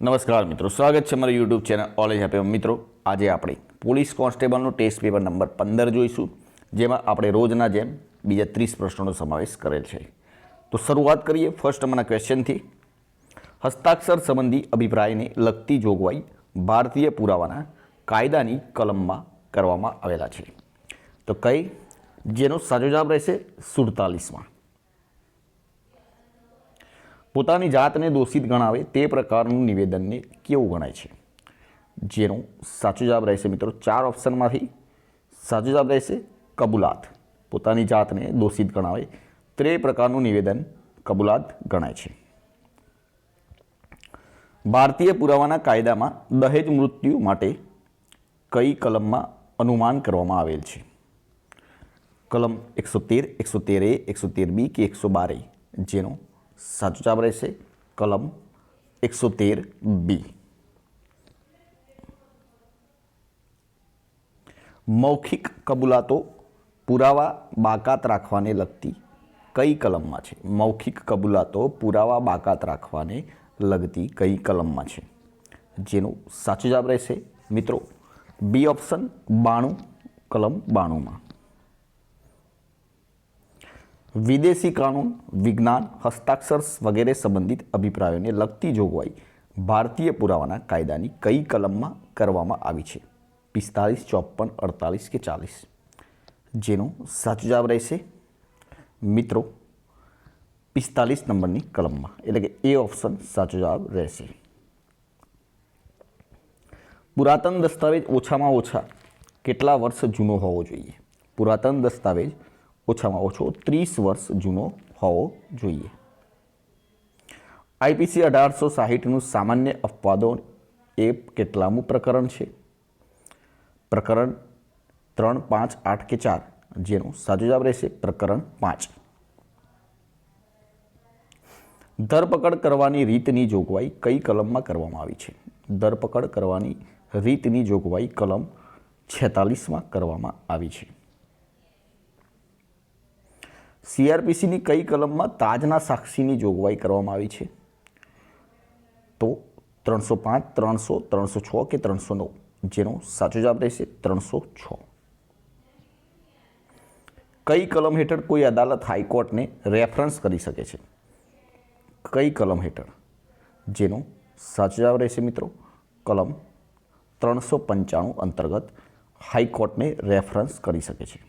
નમસ્કાર મિત્રો, સ્વાગત છે મારી યુટ્યુબ ચેનલ ઓલેજ હેપી મિત્રો, આજે આપણે પોલીસ કોન્સ્ટેબલનો ટેસ્ટ પેપર નંબર પંદર જોઈશું, જેમાં આપણે રોજના જેમ બીજા ત્રીસ પ્રશ્નોનો સમાવેશ કરેલ છે. તો શરૂઆત કરીએ ફર્સ્ટ નંબરના ક્વેશ્ચનથી હસ્તાક્ષર સંબંધી અભિપ્રાયને લગતી જોગવાઈ ભારતીય પુરાવાના કાયદાની કલમમાં કરવામાં આવેલા છે. તો કઈ? જેનો સાચો જવાબ રહેશે સુડતાલીસમાં. પોતાની જાતને દોષિત ગણાવે તે પ્રકારનું નિવેદનને કેવું ગણાય છે? જેનો સાચો જવાબ રહેશે મિત્રો ચાર ઓપ્શનમાંથી. સાચો જવાબ રહેશે કબૂલાત. પોતાની જાતને દોષિત ગણાવે તે પ્રકારનું નિવેદન કબૂલાત ગણાય છે. ભારતીય પુરાવાના કાયદામાં દહેજ મૃત્યુ માટે કઈ કલમમાં અનુમાન કરવામાં આવેલ છે? કલમ એકસો તેર એકસો તેર એ, એકસો તેર બી કે એકસો બાર એ, જેનો સાચો જવાબ રહેશે કલમ એકસો તેર બી. મૌખિક કબૂલાતો પુરાવા બાકાત રાખવાને લગતી કઈ કલમમાં છે? મૌખિક કબૂલાતો પુરાવા બાકાત રાખવાને લગતી કઈ કલમમાં છે? જેનો સાચો જવાબ રહેશે મિત્રો બી ઓપ્શન બાણું, કલમ બાણુંમાં. વિદેશી કાનૂન, વિજ્ઞાન, હસ્તાક્ષર વગેરે સંબંધિત અભિપ્રાયોને લગતી જોગવાઈ ભારતીય પુરાવાના કાયદાની કઈ કલમમાં કરવામાં આવી છે? પિસ્તાલીસ ચોપન અડતાલીસ કે ચાલીસ? જેનો સાચો જવાબ રહેશે મિત્રો પિસ્તાલીસ નંબરની કલમમાં. એટલે કે એ ઓપ્શન સાચો જવાબ રહેશે. પુરાતન દસ્તાવેજ ઓછામાં ઓછા કેટલા વર્ષ જૂનો હોવો જોઈએ? પુરાતન દસ્તાવેજ ઓછામાં ઓછો ત્રીસ વર્ષ જૂનો હોવો જોઈએ. આઈપીસી અઢારસો સાહીઠનું સામાન્ય અપવાદો એ કેટલામું પ્રકરણ છે? પ્રકરણ ત્રણ પાંચ આઠ કે ચાર, જેનો સાચો જવાબ રહેશે પ્રકરણ પાંચ. ધરપકડ કરવાની રીતની જોગવાઈ કઈ કલમમાં કરવામાં આવી છે? ધરપકડ કરવાની રીતની જોગવાઈ કલમ છેતાલીસમાં કરવામાં આવી છે. સીઆરપીસીની કઈ કલમમાં તાજના સાક્ષીની જોગવાઈ કરવામાં આવી છે? તો ત્રણસો પાંચ, ત્રણસો ત્રણસો છ કે ત્રણસો નવ? જેનો સાચો જવાબ રહેશે ત્રણસો છ. કઈ કલમ હેઠળ કોઈ અદાલત હાઈકોર્ટને રેફરન્સ કરી શકે છે? કઈ કલમ હેઠળ? જેનો સાચો જવાબ રહેશે મિત્રો કલમ ત્રણસો પંચાણું અંતર્ગત હાઈકોર્ટને રેફરન્સ કરી શકે છે.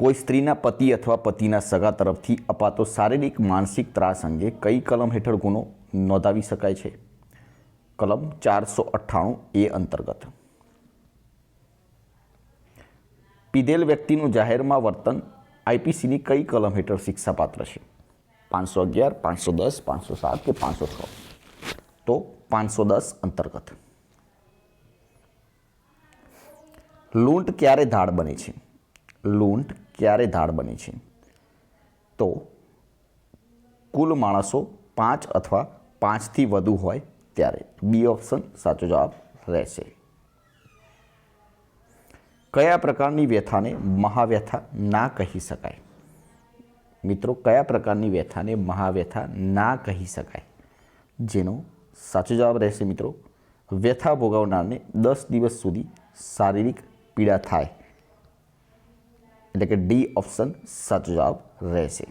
કોઈ સ્ત્રીના પતિ અથવા પતિના સગા તરફથી અપાતો શારીરિક, માનસિક ત્રાસ અંગે કઈ કલમ હેઠળ ગુનો નોંધાવી શકાય છે? કલમ ચારસો અઠ્ઠાણું એ અંતર્ગત. પીધેલ વ્યક્તિનું જાહેરમાં વર્તન આઈપીસીની કઈ કલમ હેઠળ શિક્ષાપાત્ર છે? પાંચસો અગિયાર, પાંચસો દસ, પાંચસો સાત કે પાંચસો છ? તો પાંચસો દસ અંતર્ગત. લૂંટ ક્યારે ધાડ બને છે? લૂંટ ક્યારે ધાડ બને છે? તો કુલ માણસો પાંચ અથવા પાંચથી વધુ હોય ત્યારે બી ઓપ્શન સાચો જવાબ રહેશે. કયા પ્રકારની વ્યથાને મહાવ્યથા ના કહી શકાય? મિત્રો, કયા પ્રકારની વ્યથાને મહાવ્યથા ના કહી શકાય? જેનો સાચો જવાબ રહેશે મિત્રો, વ્યથા ભોગવનારને દસ દિવસ સુધી શારીરિક પીડા થાય. એટલે કે ડી ઓપ્શન સાચો જવાબ રહેશે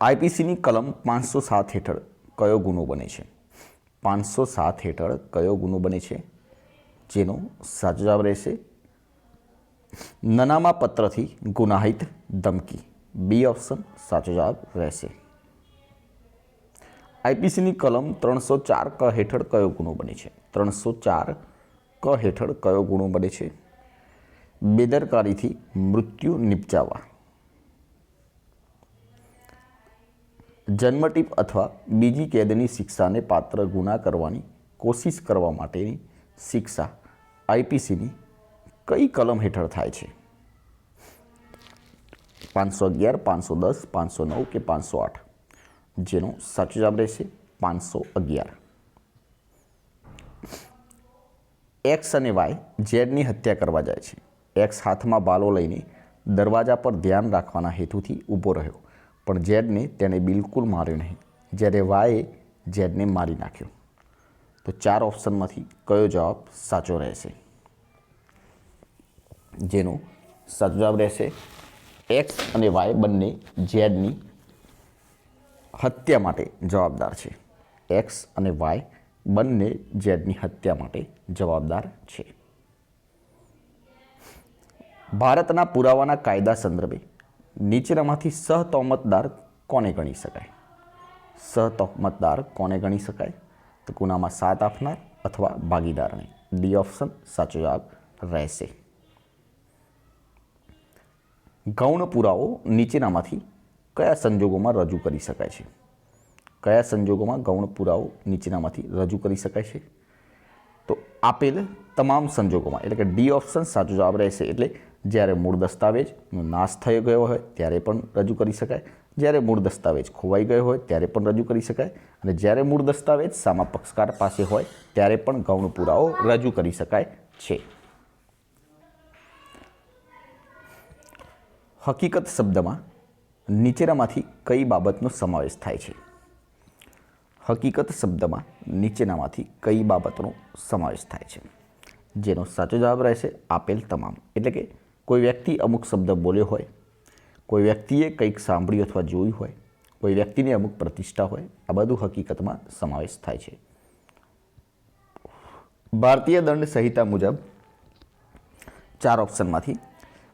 આઈપીસીની કલમ પાંચસો સાત હેઠળ કયો ગુનો બને છે પાંચસો સાત હેઠળ કયો ગુનો બને છે જેનો સાચો જવાબ રહેશે નનામા પત્રથી ગુનાહિત ધમકી બી ઓપ્શન સાચો જવાબ રહેશે આઈપીસીની કલમ ત્રણસો ચાર ક હેઠળ કયો ગુનો બને છે ત્રણસો ચાર ક હેઠળ કયો ગુનો બને છે બેદરકારીથી મૃત્યુ નિપજાવવા જન્મટીપ અથવા બીજી કેદની શિક્ષાને પાત્ર ગુના કરવાની કોશિશ કરવા માટેની શિક્ષા આઈપીસીની કઈ કલમ હેઠળ થાય છે? પાંચસો અગિયાર, પાંચસો દસ, પાંચસો નવ કે પાંચસો આઠ? જેનો સાચો જવાબ રહેશે પાંચસો અગિયાર. એક્સ અને વાય ઝેડની હત્યા કરવા જાય છે. એક્સ હાથમાં બાલો લઈને દરવાજા પર ધ્યાન રાખવાના હેતુથી ઊભો રહ્યો. પણ ઝેડને તેણે બિલકુલ માર્યો નહીં. જ્યારે વાયે ઝેડને મારી નાખ્યો. તો ચાર ઓપ્શનમાંથી કયો જવાબ સાચો રહેશે? જેનો સાચો જવાબ રહેશે એક્સ અને વાય બંને ઝેડની હત્યા માટે જવાબદાર છે. એક્સ અને વાય બંને ઝેડની હત્યા માટે જવાબદાર છે. ભારતના પુરાવાના કાયદા સંદર્ભે નીચેનામાંથી સહતોમતદાર કોને ગણી શકાય? સહતોમતદાર કોને ગણી શકાય? તો ગુનામાં સાથ આપનાર અથવા ભાગીદારને ડી ઓપ્શન સાચો જવાબ રહેશે. ગૌણ પુરાવો નીચેનામાંથી કયા સંજોગોમાં રજૂ કરી શકાય છે? કયા સંજોગોમાં ગૌણ પુરાવો નીચેનામાંથી રજૂ કરી શકાય છે? તો આપેલ તમામ સંજોગોમાં, એટલે કે ડી ઓપ્શન સાચો જવાબ રહેશે એટલે જ્યારે મૂળ દસ્તાવેજનો નાશ થઈ ગયો હોય ત્યારે પણ રજૂ કરી શકાય. જ્યારે મૂળ દસ્તાવેજ ખોવાઈ ગયો હોય ત્યારે પણ રજૂ કરી શકાય. અને જ્યારે મૂળ દસ્તાવેજ સામા પક્ષકાર પાસે હોય ત્યારે પણ ગૌણ પુરાવો રજૂ કરી શકાય છે. હકીકત શબ્દમાં નીચેનામાંથી કઈ બાબતનો સમાવેશ થાય છે? હકીકત શબ્દમાં નીચેનામાંથી કઈ બાબતનો સમાવેશ થાય છે? જેનો સાચો જવાબ રહેશે આપેલ તમામ. એટલે કે કોઈ વ્યક્તિ અમુક શબ્દ બોલ્યો હોય, કોઈ વ્યક્તિએ કંઈક સાંભળ્યું અથવા જોયું હોય, કોઈ વ્યક્તિની અમુક પ્રતિષ્ઠા હોય, આ બધું હકીકતમાં સમાવેશ થાય છે. ભારતીય દંડ સંહિતા મુજબ ચાર ઓપ્શનમાંથી,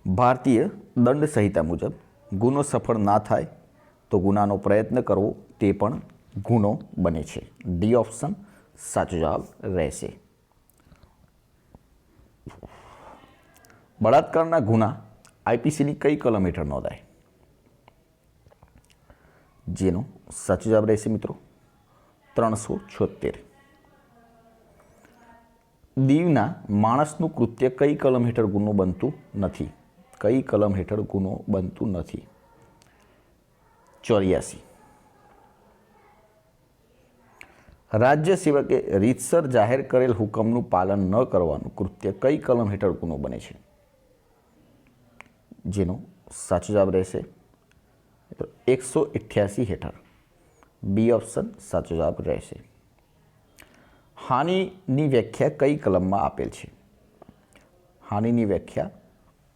ભારતીય દંડ સંહિતા મુજબ ગુનો સફળ ના થાય તો ગુનાનો પ્રયત્ન કરવો તે પણ ગુનો બને છે. ડી ઓપ્શન સાચો જવાબ રહેશે. બળાત્કારના ગુના આઈપીસીની કઈ કલમ હેઠળ નોંધાય? જેનો સાચો જવાબ રહેશે મિત્રો ત્રણસો છોતેર દીવના માણસનું કૃત્ય કઈ કલમ હેઠળ ગુનો બનતું નથી? કઈ કલમ હેઠળ ગુનો બનતું નથી? ચોર્યાસી. રાજ્ય સેવકે રીતસર જાહેર કરેલ હુકમનું પાલન ન કરવાનું કૃત્ય કઈ કલમ હેઠળ ગુનો બને છે? જેનો સાચો જવાબ રહેશે એકસો અઠ્યાસી હેઠળ. બી ઓપ્શન સાચો જવાબ રહેશે. હાનિની વ્યાખ્યા કઈ કલમમાં આપેલ છે? હાનિની વ્યાખ્યા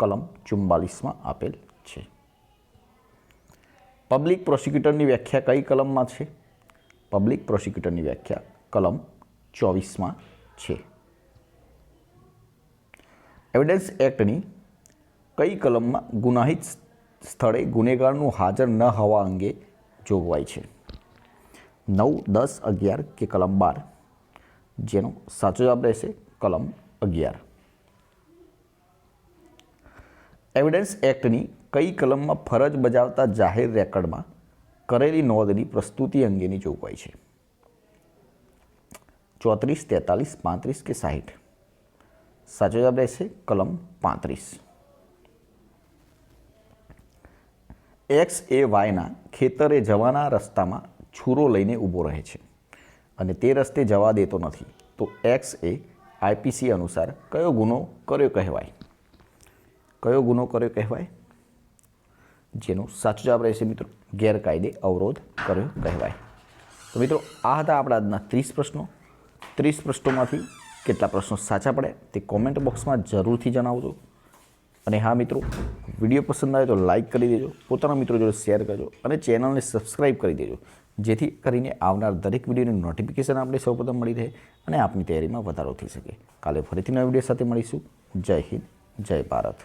કલમ ચુમ્બાલીસમાં આપેલ છે. પબ્લિક પ્રોસિક્યુટરની વ્યાખ્યા કઈ કલમમાં છે? પબ્લિક પ્રોસિક્યુટરની વ્યાખ્યા, કલમ ચોવીસમાં છે. એવિડન્સ એક્ટની કઈ કલમમાં ગુનાહિત સ્થળે ગુનેગારનું હાજર ન હોવા અંગે જોગવાઈ છે? નવ, દસ, અગિયાર કે કલમ બાર? જેનો સાચો જવાબ રહેશે કલમ અગિયાર. એવિડન્સ એક્ટની કઈ કલમમાં ફરજ બજાવતા જાહેર રેકર્ડમાં કરેલી નોંધની પ્રસ્તુતિ અંગેની જોગવાઈ છે. ચોત્રીસ, તેતાલીસ, પાંત્રીસ કે સાહીઠ? સાચો જવાબ રહેશે કલમ પાંત્રીસ. એક્સ એ વાયના ખેતરે જવાના રસ્તામાં છૂરો લઈને ઊભો રહે છે અને તે રસ્તે જવા દેતો નથી. તો એક્સ એ આઈપીસી અનુસાર કયો ગુનો કર્યો કહેવાય? કયો ગુનો કર્યો કહેવાય? જેનો સાચો જવાબ રહેશે મિત્રો. ગેરકાયદે અવરોધ કર્યો કહેવાય. તો મિત્રો, આ હતા આપણા આજના ત્રીસ પ્રશ્નો. ત્રીસ પ્રશ્નોમાંથી કેટલા પ્રશ્નો સાચા પડે તે કોમેન્ટ બોક્સમાં જરૂરથી જણાવજો. અને હા મિત્રો, વીડિયો પસંદ આવે તો લાઇક કરી દેજો, પોતાના મિત્રો જોડે શેર કરજો અને ચેનલને સબસ્ક્રાઈબ કરી દેજો. જેથી કરીને આવનાર દરેક વિડીયોની નોટિફિકેશન આપણે સૌપ્રથમ મળી રહે અને આપની તૈયારીમાં વધારો થઈ શકે. કાલે ફરીથી નવા વીડિયો સાથે મળીશું. જય હિન્દ, જય ભારત.